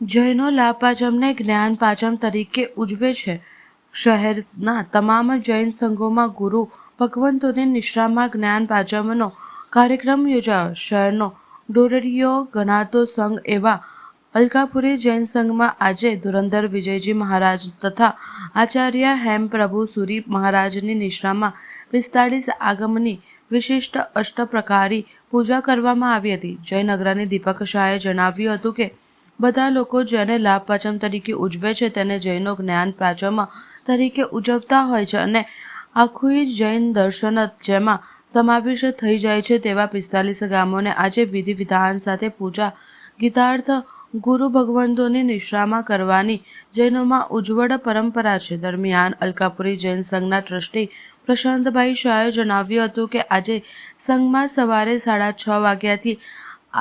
જૈનો લાભપાચમને જ્ઞાન પાચમ તરીકે ઉજવે છે. શહેરના તમામ જૈન સંઘોમાં ગુરુ ભગવંતોની નિશ્રામાં જ્ઞાન પાચમનો કાર્યક્રમ યોજાયો. શહેરનો ડોરડીયો ગણાતો સંઘ એવા અલકાપુરી જૈન સંઘમાં આજે ધુરંધર વિજયજી મહારાજ તથા આચાર્ય હેમપ્રભુ સુરી મહારાજની નિશ્રામાં પિસ્તાળીસ આગમની વિશિષ્ટ અષ્ટપ્રકારી પૂજા કરવામાં આવી હતી. જૈન દીપક શાહે જણાવ્યું હતું કે બધા લોકો જેને લાભ પાંચમ તરીકે ઉજવે છે, તેને જૈનો જ્ઞાન પાંચમ તરીકે ઉજવતા હોય છે અને આખું જૈન દર્શન જેમાં સમાવેશ થઈ જાય છે તેવા પિસ્તાલીસ ગામોને આજે વિધિ વિધાન સાથે પૂજા, ગીતાર્થ, ગુરુ ભગવંતોની નિશ્રામાં કરવાની જૈનોમાં ઉજ્જવળ પરંપરા છે. દરમિયાન અલકાપુરી જૈન સંઘના ટ્રસ્ટી પ્રશાંતભાઈ શાહે જણાવ્યું હતું કે આજે સંઘમાં સવારે સાડા છ વાગ્યાથી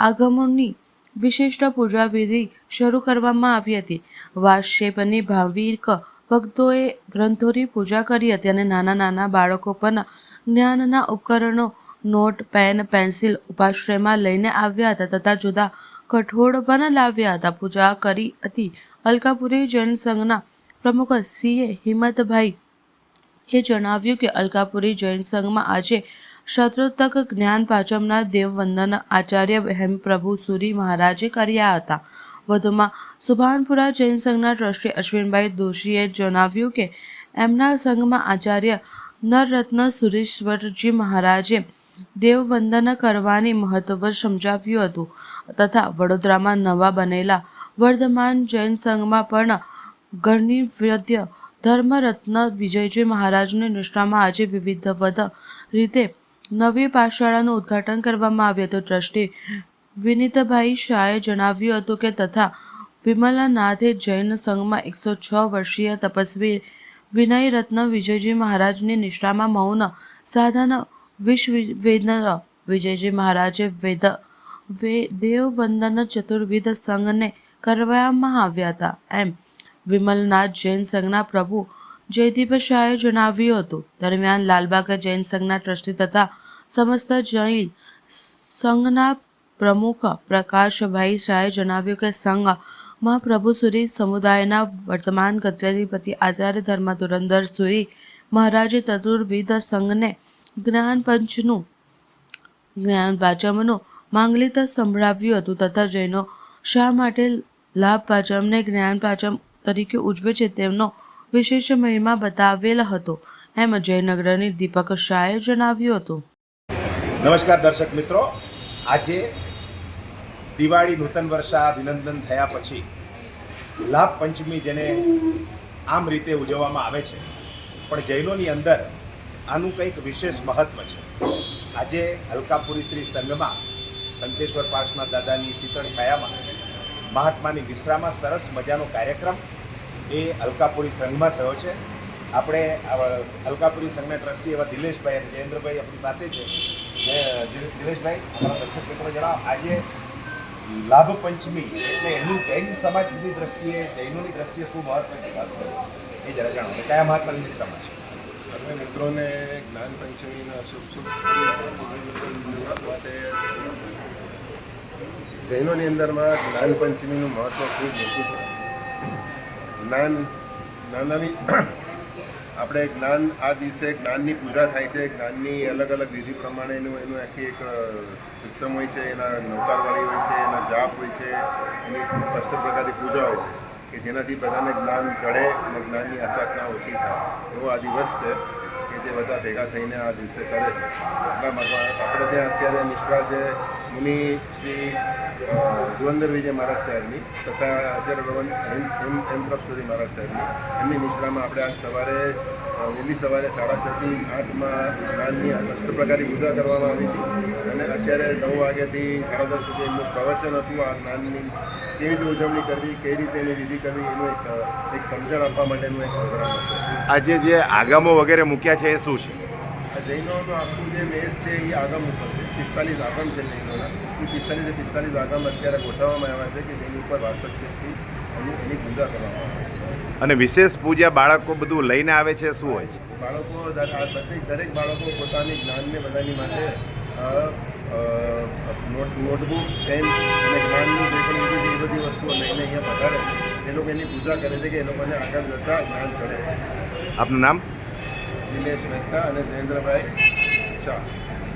આગમનની વિશિષ્ટ પૂજા વિધિ શરૂ કરવામાં આવી હતી. વાસશેપની ભાવિક ભક્તોએ ગ્રંથોની પૂજા કરી હતી અને નાના નાના બાળકો પણ જ્ઞાનના ઉપકરણો, નોટ, પેન, પેન્સિલ, ઉપાશ્રયમાં લઈને આવ્યા હતા તથા જુદા કઠોળ પણ લાવ્યા હતા. પૂજા કરી હતી અલકાપુરી જૈન સંઘના પ્રમુખ સીએ હિંમતભાઈ એ જણાવ્યું કે અલકાપુરી જૈન સંઘમાં આજે શત્રુતક જ્ઞાન પાંચમના દેવવંદન આચાર્ય હેમપ્રભુ સુરી મહારાજે કર્યા હતા. વધુમાં સુભાનપુરા જૈન સંઘના ટ્રસ્ટી અશ્વિનભાઈ દોશીએ જણાવ્યું કે, એમના સંઘમાં આચાર્ય નરરત્ન સુરેશ્વરજી મહારાજે દેવવંદન કરવાની મહત્વ સમજાવ્યું હતું તથા વડોદરામાં નવા બનેલા વર્ધમાન જૈન સંઘમાં પણ ગણિવદ્ય ધર્મરત્ન વિજયજી મહારાજની નિષ્ઠામાં આજે વિવિધવદ રીતે નવી પાઠશાળાનું ઉદ્ઘાટન કરવામાં આવ્યું હતું. ટ્રસ્ટી વિનીતભાઈ શાહે જણાવ્યું હતું કે તથા વિમલાનાથે જૈન સંઘમાં એકસો છ વર્ષીય તપસ્વી વિનય રત્ન વિજયજી મહારાજની નિષ્ઠામાં મૌન સાધન વિશ્વવેદન વિજયજી મહારાજે વેદ વે દેવવંદન ચતુર્વિધ સંઘને કરવામાં આવ્યા હતા. એમ વિમલનાથ જૈન સંઘના પ્રભુ જયદીપ શાહે જણાવ્યું હતું. દરમિયાન લાલબાગ જૈન સંઘના ટ્રસ્ટી તથા સમસ્ત જૈન સંઘના પ્રમુખ પ્રકાશભાઈ શાહે જણાવ્યું કે સંઘમાં પ્રભુ સુરી સમુદાયના વર્તમાન કચેરીપતિ આચાર્ય ધર્મ ધુરંધર સુરી મહારાજે ચતુર્વિધ સંઘને જ્ઞાન પંચનું જ્ઞાન પાચમનું માંગલિત સંભળાવ્યું હતું તથા જૈનો શા માટે લાભ પાચમને જ્ઞાન પાચમ તરીકે ઉજવે છે તેમનો વિશેષ મહિમા બતાવેલ હતો. એમ જયનગરની દીપક શાહે જણાવ્યું હતું. નમસ્કાર દર્શક મિત્રો. આજે દિવાળી નૂતન વર્ષા અભિનંદન થયા પછી લાભ પંચમી જેને આમ રીતે ઉજવવામાં આવે છે. પણ જૈનોની અંદર આનું કંઈક વિશેષ મહત્વ છે. આજે અલકાપુરી શ્રી સંઘમાં સંકેશ્વર પાર્શના દાદાની શીતળ છાયામાં મહાત્માની વિશ્રામાં સરસ મજાનો કાર્યક્રમ એ અલકાપુરી સંઘમાં થયો છે. આપણે અલકાપુરી સંઘના ટ્રસ્ટી એવા દિલેશભાઈ અને જયેન્દ્રભાઈ આપણી સાથે છે. દિલેશભાઈ અમારા દર્શક મિત્રો જણાવો, આજે લાભ પંચમી એટલે એનું જૈન સમાજની દ્રષ્ટિએ, જૈનોની દ્રષ્ટિએ શું મહત્વ છે એ જરા જણાવો કયા મહાત્માની નિષ્ઠામાં છે? સર્વે મિત્રોને જ્ઞાન પંચમીના શુભ શુભ માટે જૈનોની અંદરમાં જ્ઞાન પંચમીનું મહત્ત્વ ખૂબ મોટું છે. જ્ઞાન, જ્ઞાનની આપણે જ્ઞાન, આ દિવસે જ્ઞાનની પૂજા થાય છે. જ્ઞાનની અલગ અલગ વિધિ પ્રમાણેનું એનું આખી એક સિસ્ટમ હોય છે. એના નવતારવાળી હોય છે, એના જાપ હોય છે. એની અષ્ટ પ્રકારની પૂજા હોય છે. કે જેનાથી બધાને જ્ઞાન ચડે અને જ્ઞાનની આસાધના ઓછી થાય. એવો આ દિવસ છે કે જે બધા ભેગા થઈને આ દિવસે કરે છે. એટલા માટે આપણે ત્યાં અત્યારે નિષ્ઠા છે. મુનિ શ્રી અ, વિજય મહારાજ સાહેબની તથા આચાર્ય ભગવાન એમ એમ એમ પ્રભસુરી મહારાજ સાહેબની. એમની નિશ્રામાં આપણે આજ સવારે વહેલી સવારે સાડા છથી આઠમાં જ્ઞાનની અષ્ટપ્રકારની પૂજા કરવામાં આવી હતી. અને અત્યારે નવ વાગ્યાથી સાડા દસ સુધી એમનું પ્રવચન હતું આ જ્ઞાનની કેવી રીતે ઉજવણી કરવી કેવી રીતે એની વિધિ કરવી એનું એક એક સમજણ આપવા માટેનું એક પ્રોગ્રામ હતો. આજે જે આગામો વગેરે મૂક્યા છે એ શું છે? આ જૈનોનું આખું જે મેસ છે એ આગમ ઉપર છે. પિસ્તાલીસ આગમ છે જૈનોના. એ પિસ્તાલીસે પિસ્તાલીસ આગમ અત્યારે ગોઠવવામાં આવ્યા છે કે જેની ઉપર વાસક શક્તિ એની એની પૂજા કરવામાં આવે અને વિશેષ પૂજા બાળકો બધું લઈને આવે છે શું હોય છે? બાળકો દરેક દરેક બાળકો પોતાની જ્ઞાનને બધાની માટે નોટબુક પેન અને જ્ઞાનની જે પણ છે એ બધી વસ્તુઓ લઈને અહીંયા પધારે લોકો એની પૂજા કરે છે કે એ લોકોને આગળ જતાં જ્ઞાન ચડે. આપનું નામ? નિલેશ મહેતા અને જયેન્દ્રભાઈ શાહ.